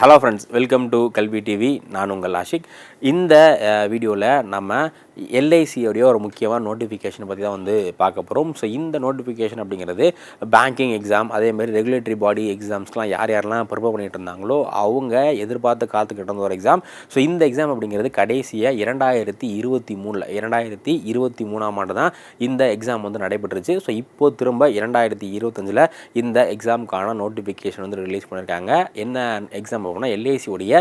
Hello friends welcome to Kalvi TV நான் உங்கள் ஆஷிக். இந்த வீடியோவில் நம்ம எல்ஐசியோடைய ஒரு முக்கியமான நோட்டிஃபிகேஷன் பற்றி தான் வந்து பார்க்க போகிறோம் ஸோ இந்த நோட்டிஃபிகேஷன் அப்படிங்கிறது பேங்கிங் எக்ஸாம் அதேமாதிரி ரெகுலேட்டரி பாடி எக்ஸாம்ஸ்லாம் யார் யாரெல்லாம் ப்ரிப்பேர் பண்ணிட்டு இருந்தாங்களோ அவங்க எதிர்பார்த்து காத்துக்கிட்டு இருந்த ஒரு எக்ஸாம் ஸோ இந்த எக்ஸாம் அப்படிங்கிறது கடைசியாக இரண்டாயிரத்தி இருபத்தி மூணில் இரண்டாயிரத்தி இருபத்தி மூணாம் ஆண்டு தான் இந்த எக்ஸாம் வந்து நடைபெற்றுச்சு. ஸோ இப்போ திரும்ப இரண்டாயிரத்தி இருபத்தஞ்சில் இந்த எக்ஸாமுக்கான நோட்டிஃபிகேஷன் வந்து ரிலீஸ் பண்ணியிருக்காங்க என்ன எக்ஸாம் அப்படின்னா எல்ஐசியோடைய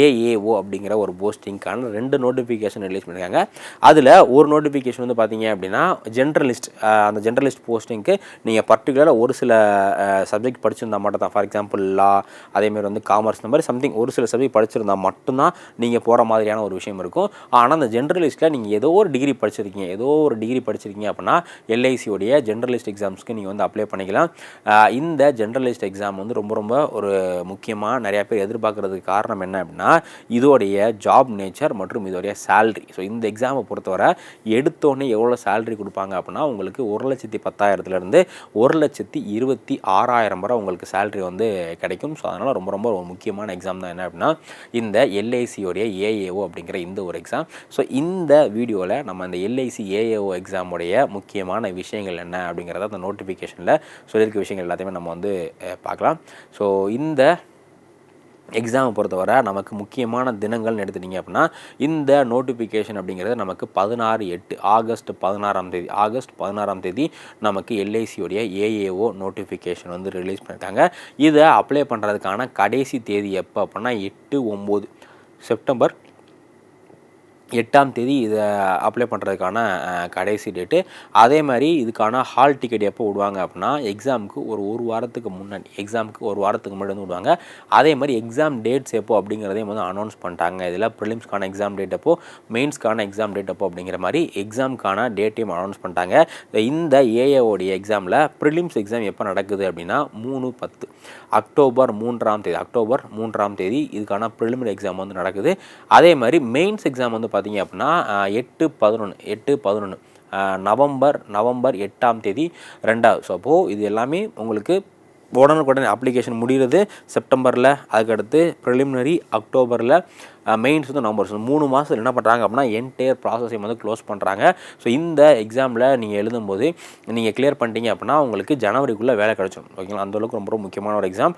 ஏஏஓ அப்படிங்கிற ஒரு போஸ்டிங்க்கான ரெண்டு நோட்டிஃபிகேஷன் ரிலீஸ் பண்ணியிருக்காங்க அதில் ஒரு நோட்டிஃபிகேஷன் வந்து பார்த்தீங்க அப்படின்னா ஜென்ரலிஸ்ட் அந்த ஜென்ரலிஸ்ட் போஸ்டிங்க்கு நீங்கள் பர்டிகுலராக ஒரு சில சப்ஜெக்ட் படிச்சிருந்தா மட்டும் தான் ஃபார் எக்ஸாம்பிள் லா அதேமாதிரி வந்து காமர்ஸ் இந்த மாதிரி சம்திங் ஒரு சில சப்ஜெக்ட் படிச்சிருந்தால் மட்டும்தான் நீங்கள் போகிற மாதிரியான ஒரு விஷயம் இருக்கும். ஆனால் அந்த ஜென்ரலிஸ்ட்டில் நீங்கள் ஏதோ ஒரு டிகிரி படிச்சிருக்கீங்க ஏதோ ஒரு டிகிரி படிச்சிருக்கீங்க அப்படின்னா எல்ஐசியோடைய ஜென்ரலிஸ்ட் எக்ஸாம்ஸ்க்கு நீங்கள் வந்து அப்ளை பண்ணிக்கலாம். இந்த ஜென்ரலிஸ்ட் எக்ஸாம் வந்து ரொம்ப ரொம்ப ஒரு முக்கியமாக நிறையா பேர் எதிர்பார்க்குறதுக்கு காரணம் என்ன அப்படின்னா இதோடைய ஜாப் நேச்சர் மற்றும் இதோடைய சேல்ரி ஸோ இந்த எக்ஸாமை பொறுத்தவரை எடுத்தோடனே எவ்வளோ சேலரி கொடுப்பாங்க அப்படின்னா உங்களுக்கு ஒரு லட்சத்தி பத்தாயிரத்துலேருந்து ஒரு லட்சத்தி இருபத்தி ஆறாயிரம் வரை உங்களுக்கு சேலரி வந்து கிடைக்கும். ஸோ அதனால் ரொம்ப ரொம்ப ஒரு முக்கியமான எக்ஸாம் தான் என்ன அப்படின்னா இந்த எல்ஐசியோடைய ஏஏஓ அப்படிங்கிற இந்த ஒரு எக்ஸாம் ஸோ இந்த வீடியோவில் நம்ம இந்த எல்ஐசி ஏஏஓ எக்ஸாமுடைய முக்கியமான விஷயங்கள் என்ன அப்படிங்கிறத அந்த நோட்டிஃபிகேஷனில் சொல்லியிருக்க விஷயங்கள் எல்லாத்தையுமே நம்ம வந்து பார்க்கலாம். ஸோ இந்த எக்ஸாமை பொறுத்தவரை நமக்கு முக்கியமான தினங்கள்னு எடுத்துட்டிங்க அப்படின்னா இந்த நோட்டிஃபிகேஷன் அப்படிங்கிறது நமக்கு பதினாறு எட்டு ஆகஸ்ட் பதினாறாம் தேதி ஆகஸ்ட் பதினாறாம் தேதி நமக்கு எல்ஐசியோடைய ஏஏஓ நோட்டிஃபிகேஷன் வந்து ரிலீஸ் பண்ணியிருக்காங்க. இதை அப்ளை பண்ணுறதுக்கான கடைசி தேதி எப்போ அப்படின்னா எட்டு ஒம்பது செப்டம்பர் எட்டாம் தேதி இதை அப்ளை பண்ணுறதுக்கான கடைசி டேட்டு அதே மாதிரி இதுக்கான ஹால் டிக்கெட் எப்போ விடுவாங்க அப்படின்னா எக்ஸாமுக்கு ஒரு ஒரு வாரத்துக்கு முன்னாடி எக்ஸாமுக்கு ஒரு வாரத்துக்கு முன்னாடி வந்து விடுவாங்க. அதே மாதிரி எக்ஸாம் டேட்ஸ் எப்போ அப்படிங்கிறதையும் வந்து அனௌன்ஸ் பண்ணிட்டாங்க. இதில் ப்ரிலிம்ஸ்க்கான எக்ஸாம் டேட் அப்போ மெயின்ஸ்க்கான எக்ஸாம் டேட் அப்போ அப்படிங்கிற மாதிரி எக்ஸாமுக்கான டேட்டையும் அனௌன்ஸ் பண்ணிட்டாங்க. இந்த ஏஏஓடைய எக்ஸாமில் ப்ரிலிம்ஸ் எக்ஸாம் எப்போ நடக்குது அப்படின்னா மூணு பத்து. அக்டோபர் மூன்றாம் தேதி அக்டோபர் மூன்றாம் தேதி இதுக்கான ப்ரிலிமினரி எக்ஸாம் வந்து நடக்குது. அதே மாதிரி மெயின்ஸ் எக்ஸாம் வந்து பார்த்து பார்த்தீங்க அப்படின்னா எட்டு பதினொன்று எட்டு பதினொன்று நவம்பர் நவம்பர் எட்டாம் தேதி ரெண்டாவது. ஸோ அப்போது இது எல்லாமே உங்களுக்கு உடனுக்குடனே அப்ளிகேஷன் முடிகிறது. செப்டம்பரில் அதுக்கடுத்து ப்ரிலிமினரி அக்டோபரில் மெயின்ஸ் வந்து நவம்பர். ஸோ மூணு மாதத்தில் என்ன பண்ணுறாங்க அப்படின்னா என்டையர் ப்ராசஸையும் வந்து க்ளோஸ் பண்ணுறாங்க ஸோ இந்த எக்ஸாமில் நீங்கள் எழுதும்போது நீங்கள் கிளியர் பண்ணிட்டீங்க அப்படின்னா உங்களுக்கு ஜனவரிக்குள்ளே வேலை கிடச்சிடும் ஓகேங்களா அந்தளவுக்கு ரொம்ப ரொம்ப முக்கியமான ஒரு எக்ஸாம்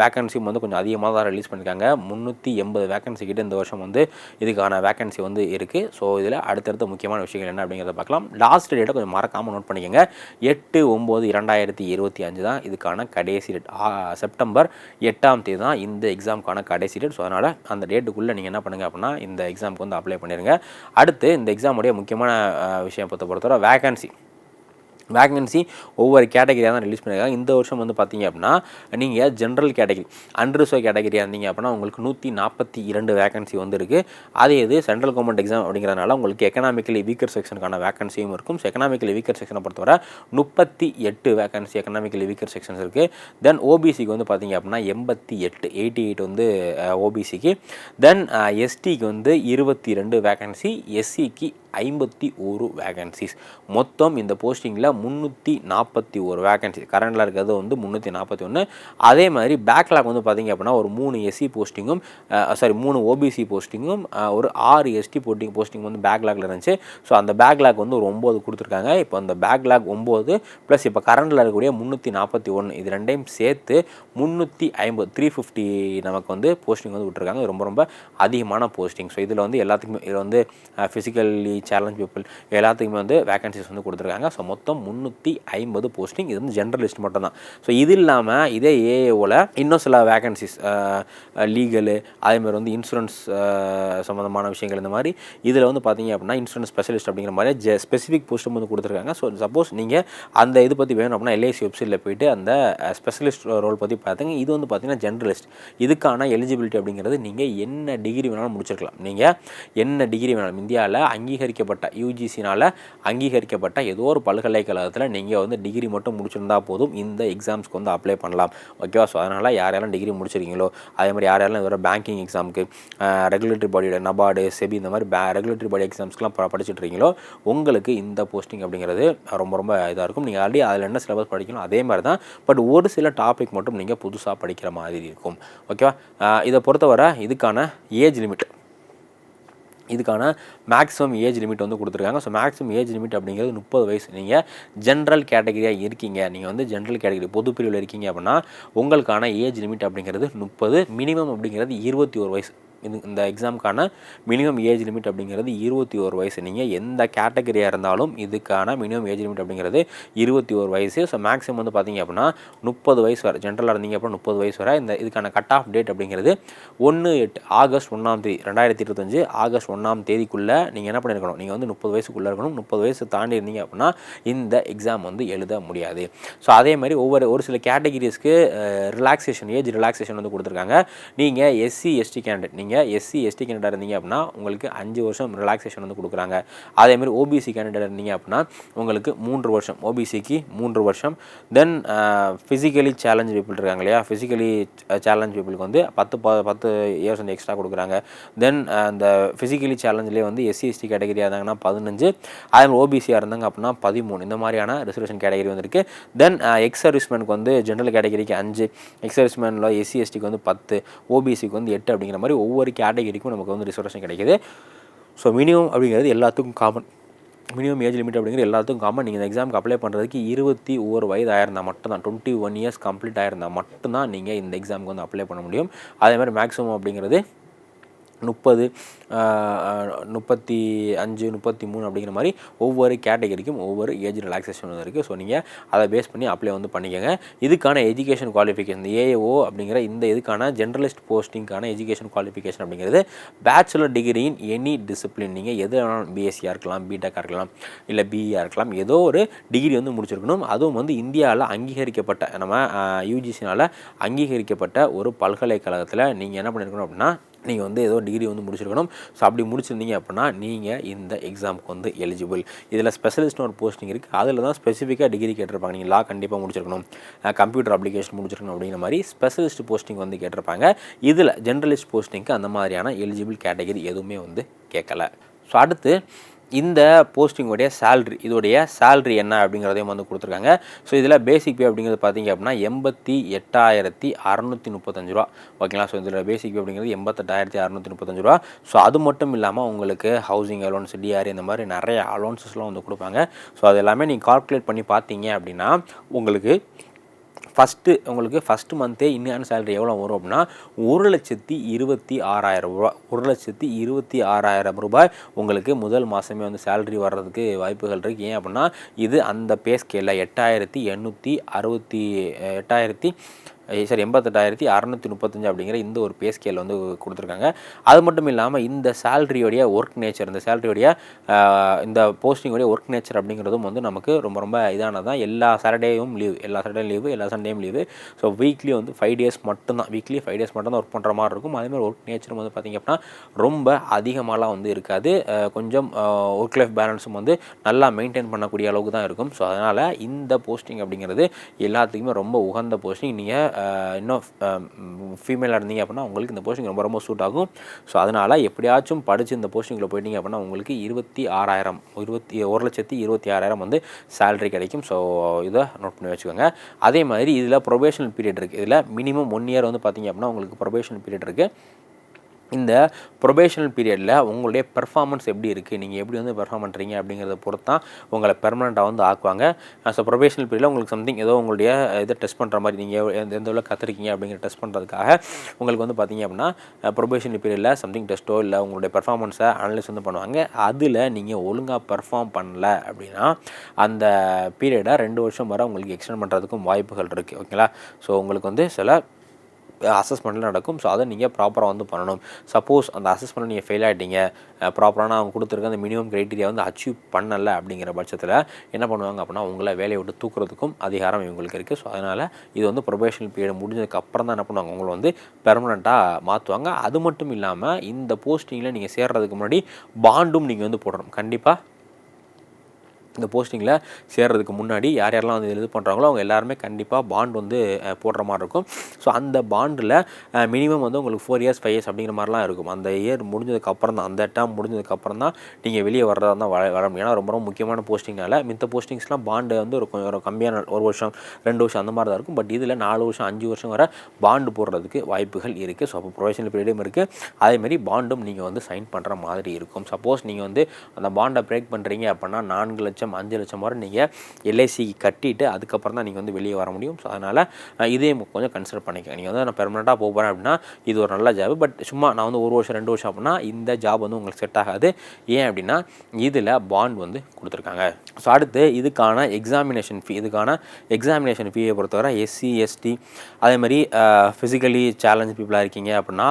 வேகன்சியும் வந்து கொஞ்சம் அதிகமாக தான் ரிலீஸ் பண்ணியிருக்காங்க முந்நூற்றி எண்பது வேகன்சி கிட்ட இந்த வருஷம் வந்து இதுக்கான வேகன்சி வந்து இருக்குது ஸோ இதில் அடுத்தடுத்த முக்கியமான விஷயங்கள் என்ன அப்படிங்கிறத பார்க்கலாம். லாஸ்ட் டேட்டை கொஞ்சம் மறக்காமல் நோட் பண்ணிக்கோங்க. எட்டு ஒம்பது இரண்டாயிரத்தி இருபத்தி அஞ்சு தான் இதுக்கான கடைசி டேட் செப்டம்பர் எட்டாம் தேதி தான் இந்த எக்ஸாமுக்கான கடைசி டேட் ஸோ அதனால் அந்த டேட்டுக்குள்ளே நீங்கள் என்ன பண்ணுங்கள் அப்படின்னா இந்த எக்ஸாமுக்கு வந்து அப்ளை பண்ணிடுங்க அடுத்து இந்த எக்ஸாமுடைய முக்கியமான விஷயம் பொறுத்த பொறுத்தவரை வேகன்சி வேகன்சி ஒவ்வொரு கேட்டகரியாக தான் ரிலீஸ் பண்ணியிருக்காங்க. இந்த வருஷம் வந்து பார்த்தீங்க அப்படின்னா நீங்கள் ஜென்ரல் கேட்டகரி அன்ரிசர்வ் கேட்டகரியாக இருந்தீங்க அப்படின்னா உங்களுக்கு நூற்றி நாற்பத்தி இரண்டு வேகன்சி வந்து இருக்குது அதே இது சென்ட்ரல் கவர்மெண்ட் எக்ஸாம் அப்படிங்கிறதுனால உங்களுக்கு எக்கனாமிக்கலி வீக்கர் செக்ஷனுக்கான வேகன்சியும் இருக்கும். ஸோ எக்கனாமிக்கலி வீக்கர் செக்ஷனை பொறுத்தவரை முப்பத்தி எட்டு வேகன்சி எக்கனாமிக்கலி வீக்கர் செக்ஷன்ஸ் இருக்குது தென் ஓபிசிக்கு வந்து பார்த்தீங்க அப்படின்னா எண்பத்தி எட்டு எயிட்டி எயிட் வந்து ஓபிசிக்கு தென் எஸ்டிக்கு வந்து இருபத்தி ரெண்டு வேகன்சி எஸ்சிக்கு ஐம்பத்தி ஒரு வேகன்சிஸ் மொத்தம் இந்த போஸ்டிங்கில் முந்நூற்றி நாற்பத்தி ஒரு வேகன்சி கரண்டில் இருக்கிறது வந்து முந்நூற்றி நாற்பத்தி ஒன்று அதே மாதிரி பேக்லாக் வந்து பார்த்தீங்க அப்படின்னா ஒரு மூணு எஸ்சி போஸ்டிங்கும் சாரி மூணு ஓபிசி போஸ்டிங்கும் ஒரு ஆறு எஸ்டி போட்டிங் போஸ்டிங் வந்து பேக்லாகில் இருந்துச்சு. ஸோ அந்த பேக்லாக் வந்து ஒரு ஒம்பது கொடுத்துருக்காங்க. இப்போ அந்த பேக்லாக் ஒம்பது ப்ளஸ் இப்போ கரண்டில் இருக்கக்கூடிய முந்நூற்றி நாற்பத்தி ஒன்று இது ரெண்டையும் சேர்த்து முந்நூற்றி ஐம்பது த்ரீ ஃபிஃப்டி நமக்கு வந்து போஸ்டிங் வந்து விட்டுருக்காங்க. ரொம்ப ரொம்ப அதிகமான போஸ்டிங் ஸோ இதில் வந்து எல்லாத்துக்குமே இதில் வந்து ஃபிசிக்கலி சேலஞ்ச் பீப்புள் எல்லாத்துக்குமே வந்து வேகன்சிஸ் வந்து கொடுத்துருக்காங்க. ஸோ மொத்தம் முந்நூற்றி ஐம்பது போஸ்டிங் இது வந்து ஜென்ரலிஸ்ட் மட்டும்தான். ஸோ இது இல்லாமல் இதே ஏஏஓவில் இன்னும் சில வேகன்சிஸ் லீகலு அதேமாதிரி வந்து இன்சூரன்ஸ் சம்மந்தமான விஷயங்கள் இந்த மாதிரி. இதில் வந்து பார்த்தீங்க அப்படின்னா இன்சூரன்ஸ் ஸ்பெஷலிஸ்ட் அப்படிங்கிற மாதிரி ஜெ ஸ்பெசிஃபிக் போஸ்ட்டும் வந்து கொடுத்துருக்காங்க. ஸோ சப்போஸ் நீங்கள் அந்த இது பற்றி வேணும் அப்படின்னா எல்ஐசி வெப்சைட்டில் போயிட்டு அந்த ஸ்பெஷலிஸ்ட் ரோல் பற்றி பார்த்துங்க இது வந்து பார்த்தீங்கன்னா ஜென்ரலிஸ்ட் இதுக்கான எலிஜிபிலிட்டி அப்படிங்கிறது நீங்கள் என்ன டிகிரி வேணாலும் முடிச்சிருக்கலாம். நீங்கள் என்ன டிகிரி வேணாலும். இந்தியாவில் அங்கீகரிக்கப்பட்ட யூஜிசினால் அங்கீகரிக்கப்பட்ட ஏதோ ஒரு பல்கலைக்கழகம் பல்கலைக்கழகத்தில் நீங்கள் வந்து டிகிரி மட்டும் முடிச்சிருந்தா போதும் இந்த எக்ஸாம்ஸ்க்கு வந்து அப்ளை பண்ணலாம். ஓகேவா ஸோ அதனால் யார் யாரெல்லாம் டிகிரி முடிச்சிருக்கீங்களோ அதே மாதிரி யார் யாரெல்லாம் இதோட பேங்கிங் எக்ஸாமுக்கு ரெகுலேட்டரி பாடியோட நபார்டு செபி இந்த மாதிரி பே ரெகுலேட்டரி பாடி எக்ஸாம்ஸ்க்குலாம் படிச்சுட்டு படிச்சிட்டு இருக்கீங்களோ உங்களுக்கு இந்த போஸ்டிங் அப்படிங்கிறது ரொம்ப ரொம்ப இதாக இருக்கும். நீங்கள் ஆல்ரெடி அதில் என்ன சிலபஸ் படிக்கணும் அதே மாதிரி தான் பட் ஒரு சில டாபிக் மட்டும் நீங்கள் புதுசாக படிக்கிற மாதிரி இருக்கும். ஓகேவா இதை பொறுத்தவரை இதுக்கான ஏஜ் லிமிட் இதுக்கான மேக்ஸிமம் ஏஜ் லிமிட் வந்து கொடுத்துருக்காங்க. ஸோ மேக்ஸிமம் ஏஜ் லிமிட் அப்படிங்கிறது முப்பது வயசு. நீங்கள் ஜென்ரல் கேட்டகரியாக இருக்கீங்க. நீங்கள் வந்து ஜென்ரல் கேட்டகரி பொது பிரிவில் இருக்கீங்க அப்படின்னா உங்களுக்கான ஏஜ் லிமிட் அப்படிங்கிறது முப்பது மினிமம் அப்படிங்கிறது இருபத்தி ஒரு வயசு. இது இந்த எக்ஸாமுக்கான மினிமம் ஏஜ் லிமிட் அப்படிங்கிறது இருபத்தி ஒரு வயசு. நீங்கள் எந்த கேட்டகரியாக இருந்தாலும் இதுக்கான மினிமம் ஏஜ் லிமிட் அப்படிங்கிறது இருபத்தி ஒரு வயசு. ஸோ மேக்ஸிமம் வந்து பார்த்தீங்க அப்படின்னா முப்பது வயசு வரை ஜென்ரலாக இருந்தீங்க அப்படின்னா முப்பது வயசு வரை இந்த இதுக்கான கட் ஆஃப் டேட் அப்படிங்கிறது ஒன்று எட்டு ஆகஸ்ட் ஒன்றாம் தேதி ரெண்டாயிரத்தி இருபத்தஞ்சு ஆகஸ்ட் ஒன்றாம் தேதிக்குள்ளே நீங்கள் என்ன பண்ணியிருக்கணும் நீங்கள் வந்து முப்பது வயசுக்குள்ளே இருக்கணும். முப்பது வயசு தாண்டி இருந்தீங்க அப்படின்னா இந்த எக்ஸாம் வந்து எழுத முடியாது. ஸோ அதே மாதிரி ஒவ்வொரு ஒரு சில கேட்டகிரிஸ்க்கு ரிலாக்ஸேஷன் ஏஜ் ரிலாக்ஸேஷன் வந்து கொடுத்துருக்காங்க. நீங்கள் எஸ்சி எஸ்டி கேண்டிடேட் நீங்கள் எஸ்சி எஸ்டி கேண்டிடேட் இருந்தீங்க அப்படின்னா உங்களுக்கு அஞ்சு வருஷம் ரிலாக்ஸேஷன் வந்து கொடுக்குறாங்க. அதேமாதிரி ஓபிசி கேண்டிடேட் இருந்தீங்க அப்படின்னா உங்களுக்கு மூன்று வருஷம் ஓபிசிக்கு மூன்று வருஷம். தென் ஃபிசிக்கலி சேலஞ்ச் பீப்புள் இருக்காங்க இல்லையா? ஃபிசிக்கலி சேலஞ்ச் பீப்புளுக்கு வந்து பத்து ப- பத்து இயர்ஸ் வந்து எக்ஸ்ட்ரா கொடுக்குறாங்க. தென் அந்த ஃபிசிக்கலி சேலஞ்சிலே வந்து எஸ்சி எஸ்டி கேட்டகரியாக இருந்தாங்கன்னா பதினஞ்சு. அதே ஓபிசியாக இருந்தாங்க அப்படின்னா பதிமூணு. இந்த மாதிரியான ரிசர்வேஷன் கேட்டகரி வந்திருக்கு. தென் எக்ஸ் சர்வீஸ்மேனுக்கு வந்து ஜென்ரல் கேட்டகரிக்கு அஞ்சு. எக்ஸ் சர்வீஸ்மேனில் எஸ்சி எஸ்டிக்கு வந்து பத்து. ஓபிசிக்கு வந்து எட்டு அப்படிங்கிற மாதிரி ஒவ்வொரு ஒவ்வொரு கேட்டகரிக்கும் நமக்கு வந்து ரிசர்வேஷன் கிடைக்குது. ஸோ மினிமம் அப்படிங்கிறது எல்லாத்துக்கும் காமன் மினிமம் ஏஜ் லிமிட் அப்படிங்கிறது எல்லாத்துக்கும் காமன் நீங்கள் இந்த எக்ஸாமுக்கு அப்ளை பண்ணுறதுக்கு இருபத்தி ஒரு வயது ஆயிருந்தால் மட்டும்தான் டுவெண்ட்டி ஒன் இயர்ஸ் கம்ப்ளீட் ஆயிருந்தால் மட்டும்தான் நீங்கள் இந்த எக்ஸாமுக்கு வந்து அப்ளை பண்ண முடியும். அதே மாதிரி மேக்ஸிமம் அப்படிங்கிறது முப்பது முப்பத்தி அஞ்சு முப்பத்தி மூணு அப்படிங்கிற மாதிரி ஒவ்வொரு கேட்டகரிக்கும் ஒவ்வொரு ஏஜ் ரிலாக்ஸேஷன் இருக்குது ஸோ நீங்கள் அதை பேஸ் பண்ணி அப்ளை வந்து பண்ணிக்கோங்க. இதுக்கான எஜுகேஷன் குவாலிஃபிகேஷன் ஏஏஓ அப்படிங்கிற இந்த இதுக்கான ஜென்ரலிஸ்ட் போஸ்டிங்கான எஜுகேஷன் குவாலிஃபிகேஷன் அப்படிங்கிறது bachelor degree in any discipline நீங்கள் எது வேணாலும் பிஎஸ்சியாக இருக்கலாம் பிடெக்காக இருக்கலாம் இல்லை பிஇயாக இருக்கலாம் ஏதோ ஒரு டிகிரி வந்து முடிச்சிருக்கணும். அதுவும் வந்து இந்தியாவில் அங்கீகரிக்கப்பட்ட நம்ம யூஜிசினால் அங்கீகரிக்கப்பட்ட ஒரு பல்கலைக்கழகத்தில் நீங்கள் என்ன பண்ணியிருக்கணும் அப்படின்னா நீங்கள் வந்து ஏதோ டிகிரி வந்து முடிச்சிருக்கணும். ஸோ அப்படி முடிச்சிருந்தீங்க அப்படின்னா நீங்கள் இந்த எக்ஸாமுக்கு வந்து எலிஜிபிள் இதில் ஸ்பெஷலிஸ்ட்னு ஒரு போஸ்டிங் இருக்குது அதில் தான் ஸ்பெசிஃபிக்காக டிகிரி கேட்டிருப்பாங்க. நீங்கள் லா கண்டிப்பாக முடிச்சிருக்கணும். கம்ப்யூட்டர் அப்ளிகேஷன் முடிச்சிருக்கணும் அப்படிங்கிற மாதிரி ஸ்பெஷலிஸ்ட் போஸ்டிங் வந்து கேட்டிருப்பாங்க. இதில் ஜென்ரலிஸ்ட் போஸ்டிங்க்கு அந்த மாதிரியான எலிஜிபிள் கேட்டகரி எதுவுமே வந்து கேட்கல. ஸோ அடுத்து இந்த போஸ்டிங்குடைய சேல்ரி இதோடைய சேல்ரி என்ன அப்படிங்கிறதையும் வந்து கொடுத்துருக்காங்க. ஸோ இதில் பேசிக் பே அப்படிங்கிறது பார்த்தீங்க அப்படின்னா எண்பத்தி எட்டாயிரத்தி அறநூற்றி முப்பத்தஞ்சு ரூபா. ஓகேங்களா ஸோ இதில் பேசிக் பே அப்படிங்கிறது எண்பத்தெட்டாயிரத்தி அறநூற்றி முப்பத்தஞ்சு ரூபா. ஸோ அது மட்டும் இல்லாமல் உங்களுக்கு ஹவுசிங் அலோன்ஸ் டிஆர் இந்த மாதிரி நிறைய அலோன்சஸ்லாம் வந்து கொடுப்பாங்க. ஸோ அது எல்லாமே நீங்கள் கால்குலேட் பண்ணி பார்த்தீங்க அப்படின்னா உங்களுக்கு ஃபஸ்ட்டு உங்களுக்கு ஃபஸ்ட்டு மந்த்தே இன்னும் சேலரி எவ்வளோ வரும் அப்படின்னா ஒரு லட்சத்தி இருபத்தி ஆறாயிரம் ரூபா ஒரு லட்சத்தி இருபத்தி ஆறாயிரம் ரூபாய் உங்களுக்கு முதல் மாதமே வந்து சேலரி வர்றதுக்கு வாய்ப்புகள் இருக்குது ஏன் அப்படின்னா இது அந்த பே ஸ்கேலில் எட்டாயிரத்தி எண்ணூற்றி அறுபத்தி எட்டாயிரத்தி சாரி எண்பத்தெட்டாயிரத்தி அறநூற்றி முப்பத்தஞ்சு அப்படிங்கிற இந்த ஒரு பே ஸ்கேல் வந்து கொடுத்துருக்காங்க. அது மட்டும் இல்லாமல் இந்த சேலரியோடைய ஒர்க் நேச்சர் இந்த சேலரியோடைய இந்த போஸ்டிங்கோடைய ஒர்க் நேச்சர் அப்படிங்கிறதும் வந்து நமக்கு ரொம்ப ரொம்ப இதானதான் எல்லா சாட்டர்டேயும் லீவ் எல்லா சாட்டர்டேயும் லீவு எல்லா சண்டேயும் லீவு ஸோ வீக்லி வந்து ஃபைவ் டேஸ் மட்டும்தான். வீக்லி ஃபைவ் டேஸ் மட்டும் தான் ஒர்க் பண்ணுற மாதிரி இருக்கும். அதேமாதிரி ஒர்க் நேச்சரும் வந்து பார்த்திங்க அப்படின்னா ரொம்ப அதிகமாகலாம் வந்து இருக்காது. கொஞ்சம் ஒர்க் லைஃப் பேலன்ஸும் வந்து நல்லா மெயின்டைன் பண்ணக்கூடிய அளவுக்கு தான் இருக்கும். ஸோ அதனால் இந்த போஸ்டிங் அப்படிங்கிறது எல்லாத்துக்குமே ரொம்ப உகந்த போஸ்டிங் நீங்கள் இன்னும் ஃபீமேலாக இருந்தீங்க அப்படின்னா உங்களுக்கு இந்த போஸ்டிங் ரொம்ப ரொம்ப சூட் ஆகும். ஸோ அதனால் எப்படியாச்சும் படித்து இந்த போஸ்டிங்கில் போயிட்டீங்க அப்படின்னா உங்களுக்கு இருபத்தி ஆறாயிரம் இருபத்தி ஒரு லட்சத்தி இருபத்தி ஆறாயிரம் வந்து சேலரி கிடைக்கும். ஸோ இதை நோட் பண்ணி வச்சுக்கோங்க. அதே மாதிரி இதில் ப்ரொபேஷனல் பீரியட் இருக்குது இதில் மினிமம் ஒன் இயர் வந்து பார்த்தீங்க அப்படின்னா உங்களுக்கு ப்ரொபேஷனல் பீரியட் இருக்குது இந்த ப்ரொபேஷனல் பீரியடில் உங்களுடைய பெர்ஃபார்மன்ஸ் எப்படி இருக்குது நீங்கள் எப்படி வந்து பெர்ஃபார்ம் பண்ணுறீங்க அப்படிங்கிறத பொறுத்து தான் உங்களை பெர்மனெண்ட்டாக வந்து ஆக்குவாங்க. ஸோ ப்ரொபேஷனல் பீரியடில் உங்களுக்கு சம்திங் ஏதோ உங்களுடைய இதை டெஸ்ட் பண்ணுற மாதிரி நீங்கள் எந்த எந்த அளவுக்கு கற்றுருக்கீங்க அப்படிங்கிற டெஸ்ட் பண்ணுறதுக்காக உங்களுக்கு வந்து பார்த்தீங்க அப்படின்னா ப்ரொபேஷனல் பீரியடில் சம்திங் டெஸ்ட்டோ இல்லை உங்களுடைய பெர்ஃபார்மன்ஸை அனலைஸ் வந்து பண்ணுவாங்க. அதில் நீங்கள் ஒழுங்காக பெர்ஃபார்ம் பண்ணல அப்படின்னா அந்த பீரியடை ரெண்டு வருஷம் வரை உங்களுக்கு எக்ஸ்டெண்ட் பண்ணுறதுக்கும் வாய்ப்புகள் இருக்குது ஓகேங்களா ஸோ உங்களுக்கு வந்து சில அசஸ்மெண்ட்டில் நடக்கும். ஸோ அதை நீங்கள் ப்ராப்பராக வந்து பண்ணணும். சப்போஸ் அந்த அசஸ்மெண்ட் நீங்கள் ஃபெயில் ஆகிட்டீங்க ப்ராப்பரான அவங்க கொடுத்துருக்க அந்த மினிமம் க்ரைட்டீரியா வந்து அச்சீவ் பண்ணலை அப்படிங்கிற பட்சத்தில் என்ன பண்ணுவாங்க அப்படின்னா உங்களை வேலையை விட்டு தூக்குறதுக்கும் அதிகாரம் இவங்களுக்கு இருக்குது ஸோ அதனால் இது வந்து ப்ரொபேஷனல் பீரியட் முடிஞ்சதுக்கு அப்புறம் தான் என்ன பண்ணுவாங்க? உங்களை வந்து பெர்மனெண்ட்டாக மாற்றுவாங்க அது மட்டும் இல்லாமல் இந்த போஸ்டிங்கில் நீங்கள் சேர்றதுக்கு முன்னாடி பாண்டும் நீங்கள் வந்து போடணும். கண்டிப்பாக இந்த போஸ்டிங்கில் சேர்றதுக்கு முன்னாடி யார் யாரெல்லாம் வந்து இது பண்ணுறாங்களோ அவங்க எல்லாருமே கண்டிப்பாக பாண்ட் வந்து போடுற மாதிரி இருக்கும். ஸோ அந்த பாண்டில் மினிமம் வந்து உங்களுக்கு ஃபோர் இயர்ஸ் ஃபைவ் இயர்ஸ் அப்படிங்கிற மாதிரிலாம் இருக்கும். அந்த இயர் முடிஞ்சதுக்கப்புறம் தான் அந்த டேம் முடிஞ்சதுக்கப்புறம் தான் நீங்கள் வெளியே வர்றதா தான் வர வர முடியும். ஏன்னா ரொம்ப ரொம்ப முக்கியமான போஸ்டிங்கால் மித்த போஸ்டிங்ஸ்லாம் பாண்டு வந்து ஒரு கொஞ்சம் கம்மியான ஒரு வருஷம் ரெண்டு வருஷம் அந்த மாதிரி தான் இருக்கும். பட் இதில் நாலு வருஷம் அஞ்சு வருஷம் வரை பாண்டு போடுறதுக்கு வாய்ப்புகள் இருக்குது ஸோ அப்போ ப்ரொஃபஷனல் பீரியடும் இருக்குது அதேமாரி பாண்டும் நீங்கள் வந்து சைன் பண்ணுற மாதிரி இருக்கும். சப்போஸ் நீங்கள் வந்து அந்த பாண்டை பிரேக் பண்ணுறீங்க அப்படின்னா நான்கு லட்சம் அஞ்சு லட்சம் வரை நீங்கள் எல்ஐசிக்கு கட்டிட்டு அதுக்கப்புறம் தான் நீங்கள் வந்து வெளியே வர முடியும். ஸோ அதனால் இதையும் கொஞ்சம் கன்சிடர் பண்ணிக்கங்க நீங்கள் வந்து நான் பெர்மனெண்ட்டாக போக போகிறேன் அப்படின்னா இது ஒரு நல்ல ஜாப் பட் சும்மா நான் வந்து ஒரு வருஷம் ரெண்டு வருஷம் அப்படின்னா இந்த ஜாப் வந்து உங்களுக்கு செட் ஆகாது. ஏன் அப்படின்னா இதில் பாண்ட் வந்து கொடுத்துருக்காங்க. ஸோ அடுத்து இதுக்கான எக்ஸாமினேஷன் ஃபீ இதுக்கான எக்ஸாமினேஷன் ஃபீயை பொறுத்தவரை எஸ்சி எஸ்டி அதே மாதிரி ஃபிசிக்கலி சேலஞ்ச் பீப்புளாக இருக்கீங்க அப்படின்னா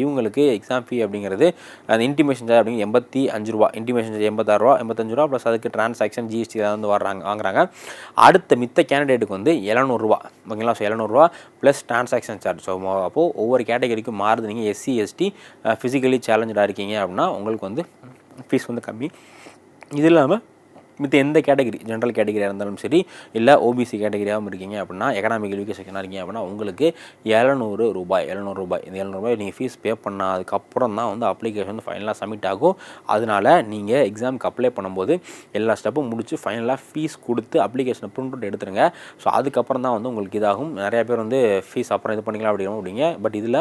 இவங்களுக்கு எக்ஸாம் ஃபீ அப்படிங்கிறது அந்த இன்டிமேஷன் சார்ஜ் அப்படிங்கிற எண்பத்தி அஞ்சு ரூபா. இன்டிமேஷன் சார்ஜ் எண்பத்தாறு ரூபா எண்பத்தஞ்சு ரூபா ப்ளஸ் அதுக்கு டிரான்சாக்ஷன் ஜிஎஸ்டி வந்து வர்றாங்க வாங்குறாங்க அடுத்த மித்த கேண்டிடேட்டுக்கு வந்து எழுநூறுவா. ஓகேங்களா? ஸோ எழுநூறுவா ப்ளஸ் டிரான்சாக்ஷன் சார்ஜ் ஸோ அப்போது ஒவ்வொரு கேட்டகரிக்கும் மாறுது. நீங்கள் எஸ்சி எஸ்டி ஃபிசிக்கலி சேலஞ்சடாக இருக்கீங்க அப்படின்னா உங்களுக்கு வந்து ஃபீஸ் வந்து கம்மி. இது இல்லாமல் மித்த எந்த கேட்டகரி ஜென்ரல் கேட்டகரியாக இருந்தாலும் சரி இல்லை ஓபிசி கேட்டகரியாகவும் இருக்கீங்க அப்படின்னா எக்கனாமிக் எஜுகேஷனாக இருக்கீங்க அப்படின்னா உங்களுக்கு எழுநூறு ரூபாய் எழுநூறு ரூபாய். இந்த எழுநூறுபாய் நீங்கள் ஃபீஸ் பே பண்ணதுக்கப்புறம் தான் வந்து அப்ளிகேஷன் வந்து ஃபைனலாக சப்மிட் ஆகும். அதனால் நீங்கள் எக்ஸாமுக்கு அப்ளை பண்ணும்போது எல்லா ஸ்டெப்பும் முடிச்சு ஃபைனலாக ஃபீஸ் கொடுத்து அப்ளிகேஷனை பிரிண்ட் அவுட் எடுத்துருங்க. ஸோ அதுக்கப்புறம் தான் வந்து உங்களுக்கு இதாகும். நிறையா பேர் வந்து ஃபீஸ் அப்புறம் இது பண்ணிக்கலாம் அப்படிங்கிற அப்படிங்க. பட் இதில்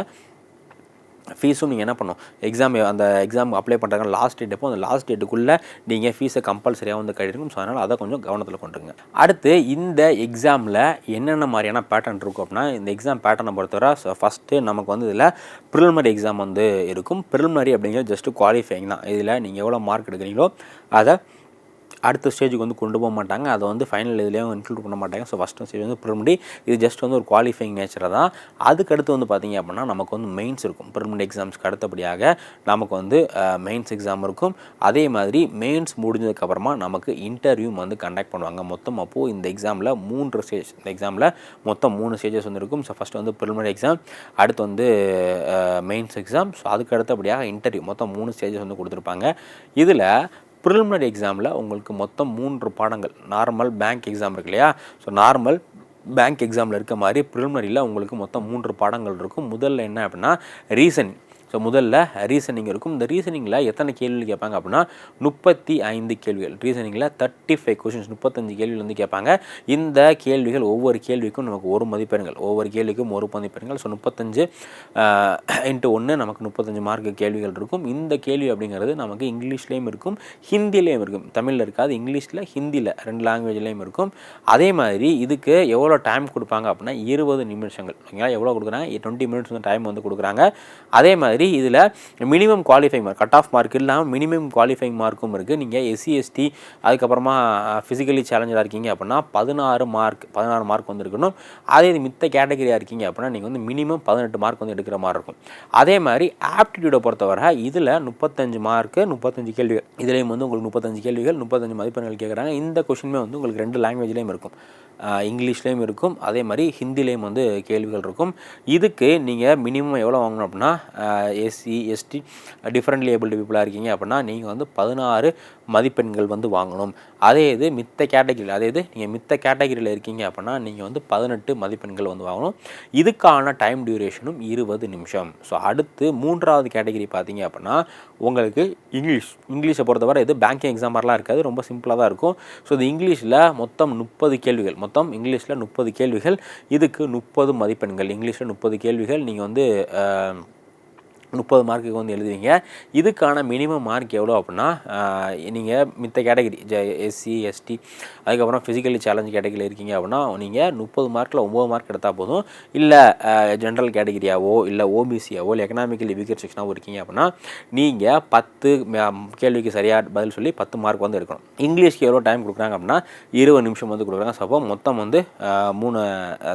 ஃபீஸும் நீங்கள் என்ன பண்ணணும்? எக்ஸாம் அந்த எக்ஸாம் அப்ளை பண்ணுறாங்க லாஸ்ட் டேட் அப்போ அந்த லாஸ்ட் டேட்டுக்குள்ளே நீங்கள் ஃபீஸை கம்பல்சரியாக வந்து கட்டிருக்கும் ஸோ அதனால் அதை கொஞ்சம் கவனத்தில் கொண்டுருங்க அடுத்து இந்த எக்ஸாமில் என்னென்ன மாதிரியான பேட்டர்ன் இருக்கும் அப்படின்னா இந்த எக்ஸாம் பேட்டர்னை பொறுத்தவரை ஸோ ஃபஸ்ட்டு நமக்கு வந்து இதில் ப்ரிலிமினரி எக்ஸாம் வந்து இருக்கும். ப்ரிலிமினரி அப்படிங்கிறது ஜஸ்ட்டு குவாலிஃபைங் தான். இதில் நீங்கள் எவ்வளோ மார்க் எடுக்கிறீங்களோ அதை அடுத்த ஸ்டேஜுக்கு வந்து கொண்டு போக மாட்டாங்க. அதை வந்து ஃபைனல் இதுலேயும் இன்க்ளூட் பண்ண மாட்டாங்க. ஸோ ஃபஸ்ட் ஸ்டேஜ் வந்து ப்ரிலிமினரி இது ஜஸ்ட் வந்து ஒரு குவாலிஃபைங் நேச்சராக தான். அதுக்கடுத்து வந்து பார்த்தீங்க அப்படின்னா நமக்கு வந்து மெயின்ஸ் இருக்கும். ப்ரிலிமினரி எக்ஸாம்ஸ்க்கு அடுத்தபடியாக நமக்கு வந்து மெயின்ஸ் எக்ஸாம் இருக்கும். அதே மாதிரி மெயின்ஸ் முடிஞ்சதுக்கப்புறமா நமக்கு இன்டர்வியூ வந்து கண்டக்ட் பண்ணுவாங்க. மொத்தம் அப்போது இந்த எக்ஸாமில் மூன்று ஸ்டேஜ் இந்த எக்ஸாமில் மொத்தம் மூணு ஸ்டேஜஸ் வந்து இருக்கும். ஸோ ஃபஸ்ட்டு வந்து ப்ரிலிமினரி எக்ஸாம் அடுத்து வந்து மெயின்ஸ் எக்ஸாம் ஸோ அதுக்கு அடுத்தபடியாக இன்டர்வியூ மொத்தம் மூணு ஸ்டேஜஸ் வந்து கொடுத்துருப்பாங்க. இதில் ப்ரிலிமினரி எக்ஸாமில் உங்களுக்கு மொத்தம் மூன்று பாடங்கள். நார்மல் பேங்க் எக்ஸாம் இருக்கு இல்லையா? ஸோ நார்மல் பேங்க் எக்ஸாமில் இருக்க மாதிரி ப்ரிலிமினரியில் உங்களுக்கு மொத்தம் மூன்று பாடங்கள் இருக்கும். முதல்ல என்ன அப்படின்னா ரீசனிங் ஸோ முதல்ல ரீசனிங் இருக்கும். இந்த ரீசனிங்கில் எத்தனை கேள்வி கேட்பாங்க அப்படின்னா முப்பத்தி ஐந்து கேள்விகள். ரீசனிங்கில் தேர்ட்டி ஃபைவ் கொஷின்ஸ் முப்பத்தஞ்சு கேள்விகள் வந்து கேட்பாங்க. இந்த கேள்விகள் ஒவ்வொரு கேள்விக்கும் நமக்கு ஒரு மதிப்பெண்கள். ஒவ்வொரு கேள்விக்கும் ஒரு மதிப்பெண்கள். ஸோ முப்பத்தஞ்சு இன்ட்டு ஒன்று நமக்கு முப்பத்தஞ்சு மார்க்கு கேள்விகள் இருக்கும். இந்த கேள்வி அப்படிங்கிறது நமக்கு இங்கிலீஷ்லேயும் இருக்கும் ஹிந்திலேயும் இருக்கும். தமிழில் இருக்காது இங்கிலீஷில் ஹிந்தியில் ரெண்டு லாங்குவேஜ்லேயும் இருக்கும். அதே மாதிரி இதுக்கு எவ்வளோ டைம் கொடுப்பாங்க அப்படின்னா இருபது நிமிஷங்கள். ஓகேங்களா? எவ்வளோ கொடுக்குறாங்க? டுவெண்ட்டி மினிட்ஸ் வந்து டைம் வந்து கொடுக்குறாங்க. அதே மாதிரி இதில் minimum qualifying mark cut off mark இல்லாமல் மினிமம் குவாலிஃபைங் மார்க்கும் இருக்குது நீங்கள் எஸ்சி எஸ்டி அதுக்கப்புறமா ஃபிசிக்கலி சேலஞ்சராக இருக்கீங்க அப்படின்னா பதினாறு மார்க் பதினாறு மார்க் வந்துருக்கணும். அதே இது மித்த கேட்டகரியாக இருக்கீங்க அப்படின்னா நீங்கள் வந்து மினிமம் பதினெட்டு மார்க் வந்து எடுக்கிற மாதிரி இருக்கும். அதே மாதிரி ஆப்டிடியூடை பொறுத்தவரை இதில் முப்பத்தஞ்சு மார்க்கு முப்பத்தஞ்சு கேள்விகள் இதுலேயும் வந்து உங்களுக்கு முப்பத்தஞ்சு கேள்விகள் முப்பத்தஞ்சு மதிப்பெண்கள் கேட்குறாங்க இந்த கொஷினுமே வந்து உங்களுக்கு ரெண்டு லாங்குவேஜ்லேயும் இருக்கும். இங்கிலீஷ்லேயும் இருக்கும். அதே மாதிரி ஹிந்திலேயும் வந்து கேள்விகள் இருக்கும். இதுக்கு நீங்கள் மினிமம் எவ்வளோ வாங்கணும் அப்படின்னா எஸ்சி எஸ்டி டிஃப்ரெண்ட்லி ஏபிள்டு பீப்புளாக இருக்கீங்க அப்படின்னா நீங்கள் வந்து பதினாறு மதிப்பெண்கள் வந்து வாங்கணும். அதே இது மித்த கேட்டகிரியில் அதே இது நீங்கள் மித்த கேட்டகிரியில் இருக்கீங்க அப்படின்னா நீங்கள் வந்து பதினெட்டு மதிப்பெண்கள் வந்து வாங்கணும். இதுக்கான டைம் டியூரேஷனும் இருபது நிமிஷம். ஸோ அடுத்து மூன்றாவது கேட்டகிரி பார்த்தீங்க அப்படின்னா உங்களுக்கு இங்கிலீஷ். இங்கிலீஷை பொறுத்தவரை இது பேங்கிங் எக்ஸாம் மாதிரிலாம் இருக்காது ரொம்ப சிம்பிளாக தான் இருக்கும். ஸோ இது இங்கிலீஷில் மொத்தம் முப்பது கேள்விகள். மொத்தம் இங்கிலீஷில் முப்பது கேள்விகள். இதுக்கு முப்பது மதிப்பெண்கள். இங்கிலீஷில் முப்பது கேள்விகள். நீங்கள் வந்து முப்பது மார்க்குக்கு வந்து எழுதுவீங்க. இதுக்கான மினிமம் மார்க் எவ்வளோ அப்படின்னா நீங்கள் மித்த கேட்டகரி எஸ்சி எஸ்டி அதுக்கப்புறம் ஃபிசிக்கலி சேலஞ்ச் கேட்டகரியில் இருக்கீங்க அப்படின்னா நீங்கள் முப்பது மார்க்கில் ஒம்பது மார்க் எடுத்தால் போதும். இல்லை ஜென்ரல் கேட்டகரியாவோ இல்லை ஓபிசியாவோ இல்லை எக்கனாமிக்கலி வீக்கர் செக்ஷனாவோ இருக்கீங்க அப்படின்னா நீங்கள் பத்து கேள்விக்கு சரியாக பதில் சொல்லி பத்து மார்க் வந்து எடுக்கணும். இங்கிலீஷ்க்கு எவ்வளோ டைம் கொடுக்குறாங்க அப்படின்னா இருபது நிமிஷம் வந்து கொடுக்குறாங்க. ஸோ மொத்தம் வந்து மூணு